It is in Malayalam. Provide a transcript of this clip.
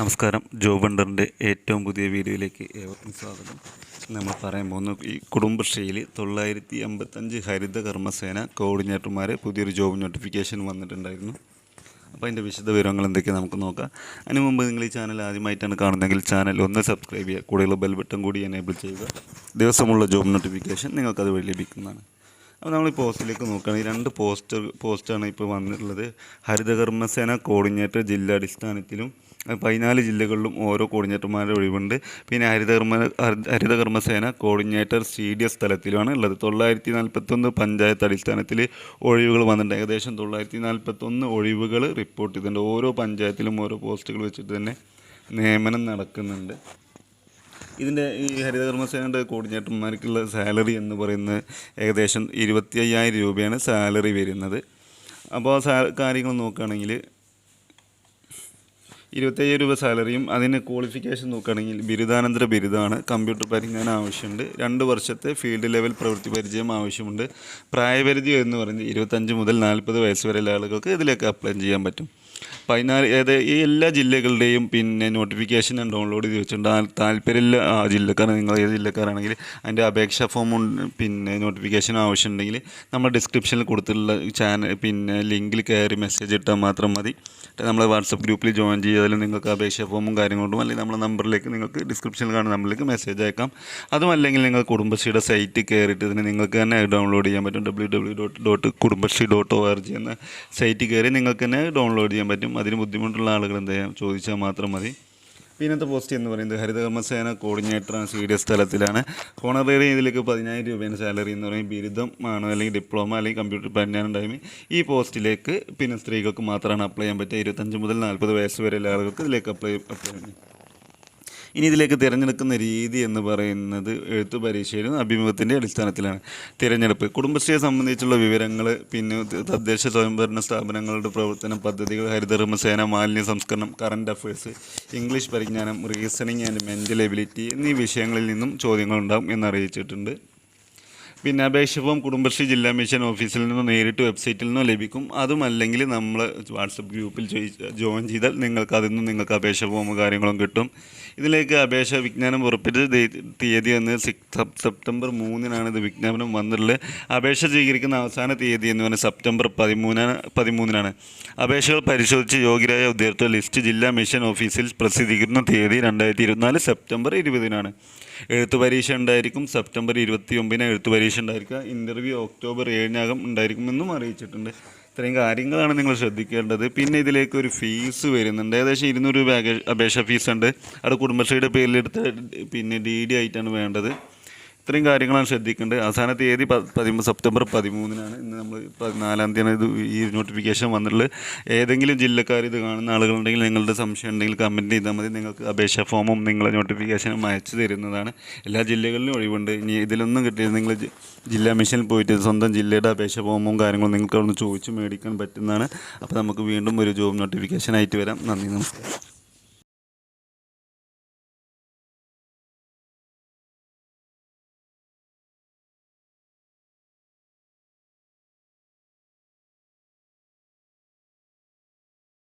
നമസ്കാരം. ജോബ് ബണ്ടറിന്റെ ഏറ്റവും പുതിയ വീഡിയോയിലേക്ക് ഏവർക്കും സ്വാഗതം. നമ്മൾ പറയാൻ പോകുന്ന ഈ കുടുംബശ്രീയിൽ തൊള്ളായിരത്തി അമ്പത്തഞ്ച് ഹരിത കർമ്മസേന കോർഡിനേറ്റർമാരെ പുതിയൊരു ജോബ് നോട്ടിഫിക്കേഷൻ വന്നിട്ടുണ്ടായിരുന്നു. അപ്പോൾ അതിന്റെ വിശദ വിവരങ്ങൾ എന്തൊക്കെയാണ് നമുക്ക് നോക്കാം. അതിന് മുമ്പ് നിങ്ങൾ ഈ ചാനൽ ആദ്യമായിട്ടാണ് കാണുന്നതെങ്കിൽ ചാനൽ ഒന്ന് സബ്സ്ക്രൈബ് ചെയ്യുക. കൂടെയുള്ള ബെൽ ബട്ടൺ കൂടി എനേബിൾ ചെയ്യുക. ദിവസമുള്ള ജോബ് നോട്ടിഫിക്കേഷൻ നിങ്ങൾക്കത് വഴി ലഭിക്കുന്നതാണ്. അപ്പോൾ നമ്മൾ ഈ പോസ്റ്റിലേക്ക് നോക്കുകയാണെങ്കിൽ രണ്ട് പോസ്റ്റർ പോസ്റ്റാണ് ഇപ്പോൾ വന്നിട്ടുള്ളത്. ഹരിതകർമ്മസേന കോർഡിനേറ്റർ ജില്ലാ അടിസ്ഥാനത്തിലും പതിനാല് ജില്ലകളിലും ഓരോ കോർഡിനേറ്റർമാരുടെ ഒഴിവുണ്ട്. പിന്നെ ഹരിതകർമ്മ ഹരിതകർമ്മസേന കോർഡിനേറ്റർ സി ഡി എസ് തലത്തിലുമാണ് ഉള്ളത്. തൊള്ളായിരത്തി നാൽപ്പത്തൊന്ന് പഞ്ചായത്ത് അടിസ്ഥാനത്തിൽ ഒഴിവുകൾ വന്നിട്ടുണ്ട്. ഏകദേശം തൊള്ളായിരത്തി നാൽപ്പത്തൊന്ന് ഒഴിവുകൾ റിപ്പോർട്ട് ചെയ്തിട്ടുണ്ട്. ഓരോ പഞ്ചായത്തിലും ഓരോ പോസ്റ്റുകൾ വെച്ചിട്ട് തന്നെ നിയമനം നടക്കുന്നുണ്ട്. ഇതിന്റെ ഈ ഹരിതകർമ്മസേനയുടെ കോർഡിനേറ്റർമാർക്കുള്ള സാലറി എന്ന് പറയുന്നത് ഏകദേശം ഇരുപത്തി അയ്യായിരം രൂപയാണ് സാലറി വരുന്നത്. അപ്പോൾ സാ കാര്യങ്ങൾ നോക്കുകയാണെങ്കിൽ ഇരുപത്തയ്യായിരം രൂപ സാലറിയും അതിന് ക്വാളിഫിക്കേഷൻ നോക്കുകയാണെങ്കിൽ ബിരുദാനന്തര ബിരുദമാണ്. കമ്പ്യൂട്ടർ പരിജ്ഞാനം ആവശ്യമുണ്ട്. രണ്ട് വർഷത്തെ ഫീൽഡ് ലെവൽ പ്രവൃത്തി പരിചയം ആവശ്യമുണ്ട്. പ്രായപരിധി എന്ന് പറയുന്നത് ഇരുപത്തഞ്ച് മുതൽ നാൽപ്പത് വയസ്സ് വരെയുള്ള ആളുകൾക്ക് ഇതിലേക്ക് അപ്ലൈ ചെയ്യാൻ പറ്റും. പതിനാല് ഏത് ഈ എല്ലാ ജില്ലകളുടെയും പിന്നെ നോട്ടിഫിക്കേഷൻ ഞാൻ ഡൗൺലോഡ് ചെയ്ത് വെച്ചിട്ടുണ്ട്. താല്പര്യമില്ല ആ ജില്ലക്കാർ നിങ്ങൾ ഏത് ജില്ലക്കാരാണെങ്കിൽ അതിന്റെ അപേക്ഷാ ഫോം പിന്നെ നോട്ടിഫിക്കേഷൻ ആവശ്യമുണ്ടെങ്കിൽ നമ്മൾ ഡിസ്ക്രിപ്ഷനിൽ കൊടുത്തിട്ടുള്ള ചാനൽ പിന്നെ ലിങ്കിൽ കയറി മെസ്സേജ് ഇട്ടാൽ മാത്രം മതി. നമ്മൾ വാട്സപ്പ് ഗ്രൂപ്പിൽ ജോയിൻ ചെയ്താലും നിങ്ങൾക്ക് അപേക്ഷാ ഫോമും കാര്യങ്ങളും അല്ലെങ്കിൽ നമ്മളെ നമ്പറിലേക്ക് നിങ്ങൾക്ക് ഡിസ്ക്രിപ്ഷനിൽ കാണുന്ന നമ്പറിലേക്ക് മെസ്സേജ് അയക്കാം. അതും അല്ലെങ്കിൽ നിങ്ങൾ കുടുംബശ്രീയുടെ സൈറ്റ് കയറിയിട്ട് ഇതിന് നിങ്ങൾക്ക് തന്നെ ഡൗൺലോഡ് ചെയ്യാൻ പറ്റും. W W dot dot Kudumbashree dot O R G എന്ന സൈറ്റിൽ കയറി നിങ്ങൾക്ക് തന്നെ ഡൗൺലോഡ് ചെയ്യാൻ പറ്റും. അതിന് ബുദ്ധിമുട്ടുള്ള ആളുകൾ എന്ത് ചെയ്യാം? ചോദിച്ചാൽ മാത്രം മതി. ഇന്നത്തെ പോസ്റ്റ് എന്ന് പറയുന്നത്? ഹരിതകർമ്മസേന കോർഡിനേറ്ററാണ് സി ഡി എസ് ഹോണറേറി ഇതിലേക്ക് പതിനായിരം രൂപയാണ് സാലറി എന്ന് പറയും ആണ് അല്ലെങ്കിൽ ഡിപ്ലോമ അല്ലെങ്കിൽ കമ്പ്യൂട്ടർ പരിജ്ഞാനം ടൈം ഈ പോസ്റ്റിലേക്ക് പിന്നെ സ്ത്രീകൾക്ക് മാത്രമാണ് അപ്ലൈ ചെയ്യാൻ പറ്റുക. ഇരുപത്തഞ്ച് മുതൽ നാൽപ്പത് വയസ്സ് വരെയുള്ള ആളുകൾക്ക് ഇതിലേക്ക് അപ്ലൈ അപ്ലൈ ചെയ്യാം ഇനി ഇതിലേക്ക് തിരഞ്ഞെടുക്കുന്ന രീതി എന്ന് പറയുന്നത് എഴുത്തു പരീക്ഷയിലും അഭിമുഖത്തിന്റെ അടിസ്ഥാനത്തിലാണ്. തിരഞ്ഞെടുപ്പ്. കുടുംബശ്രീയെ സംബന്ധിച്ചുള്ള വിവരങ്ങൾ പിന്നെ തദ്ദേശ സ്വയംഭരണ സ്ഥാപനങ്ങളുടെ പ്രവർത്തന പദ്ധതികൾ ഹരിതകർമ്മസേന മാലിന്യ സംസ്കരണം കറണ്ട് അഫയേഴ്സ് ഇംഗ്ലീഷ് പരിജ്ഞാനം റീസണിങ് ആൻഡ് മെന്റൽ എബിലിറ്റി എന്നീ വിഷയങ്ങളിൽ നിന്നും ചോദ്യങ്ങളുണ്ടാകും എന്നറിയിച്ചിട്ടുണ്ട്. പിന്നെ അപേക്ഷ ഫോം കുടുംബശ്രീ ജില്ലാ മിഷൻ ഓഫീസിൽ നിന്നോ നേരിട്ട് വെബ്സൈറ്റിൽ നിന്നോ ലഭിക്കും. അതുമല്ലെങ്കിൽ നമ്മൾ വാട്സപ്പ് ഗ്രൂപ്പിൽ ജോയിൻ ചെയ്താൽ നിങ്ങൾക്ക് അതിൽ നിന്ന് നിങ്ങൾക്ക് അപേക്ഷ ഫോമും കാര്യങ്ങളും കിട്ടും. ഇതിലേക്ക് അപേക്ഷ വിജ്ഞാനം പുറപ്പെട്ട തീയതി എന്ന് സെപ്റ്റംബർ മൂന്നിനാണ് ഇത് വിജ്ഞാപനം വന്നിട്ടുള്ളത്. അപേക്ഷ സ്വീകരിക്കുന്ന അവസാന തീയതി എന്ന് പറഞ്ഞാൽ സെപ്റ്റംബർ പതിമൂന്നാണ് പതിമൂന്നിനാണ്. അപേക്ഷകൾ പരിശോധിച്ച് യോഗ്യരായ ഉദ്യോഗസ്ഥ ലിസ്റ്റ് ജില്ലാ മിഷൻ ഓഫീസിൽ പ്രസിദ്ധീകരിക്കുന്ന തീയതി രണ്ടായിരത്തി ഇരുപത്തിനാല് സെപ്റ്റംബർ ഇരുപതിനാണ്. എഴുത്തു പരീക്ഷ ഉണ്ടായിരിക്കും. സെപ്റ്റംബർ ഇരുപത്തി ഒമ്പതിന് എഴുത്തു പരീക്ഷ ഉണ്ടായിരിക്കുക ഇന്റർവ്യൂ ഒക്ടോബർ ഏഴിനകം ഉണ്ടായിരിക്കുമെന്നും അറിയിച്ചിട്ടുണ്ട്. ഇത്രയും കാര്യങ്ങളാണ് നിങ്ങൾ ശ്രദ്ധിക്കേണ്ടത്. പിന്നെ ഇതിലേക്ക് ഒരു ഫീസ് വരുന്നുണ്ട്. ഏകദേശം ഇരുന്നൂറ് രൂപ അപേക്ഷ ഫീസ് ഉണ്ട്. അവിടെ കുടുംബശ്രീയുടെ പേരിലെടുത്ത് പിന്നെ ഡി ഡി ആയിട്ടാണ് വേണ്ടത്. ഇത്രയും കാര്യങ്ങളാണ് ശ്രദ്ധിക്കേണ്ടത്. അവസാന തീയതി പതിമൂന്ന് സെപ്റ്റംബർ പതിമൂന്നിനാണ് ഇന്ന് നമ്മൾ പതിനാലാം തീയതിയാണ് ഇത് ഈ നോട്ടിഫിക്കേഷൻ വന്നിട്ടുള്ളത്. ഏതെങ്കിലും ജില്ലക്കാർ ഇത് കാണുന്ന ആളുകളുണ്ടെങ്കിൽ നിങ്ങളുടെ സംശയം ഉണ്ടെങ്കിൽ കമന്റ് ചെയ്താൽ മതി. നിങ്ങൾക്ക് അപേക്ഷാ ഫോമും നിങ്ങളെ നോട്ടിഫിക്കേഷനും അയച്ചു തരുന്നതാണ്. എല്ലാ ജില്ലകളിലും ഒഴിവുണ്ട്. ഇനി ഇതിലൊന്നും കിട്ടിയത് നിങ്ങൾ ജില്ലാ മിഷനിൽ പോയിട്ട് സ്വന്തം ജില്ലയുടെ അപേക്ഷാ ഫോമും കാര്യങ്ങളും നിങ്ങൾക്ക് അവിടെ ചോദിച്ച് മേടിക്കാൻ പറ്റുന്നതാണ്. അപ്പോൾ നമുക്ക് വീണ്ടും ഒരു ജോബ് നോട്ടിഫിക്കേഷൻ ആയിട്ട് വരാം. നന്ദി നമസ്കാരം.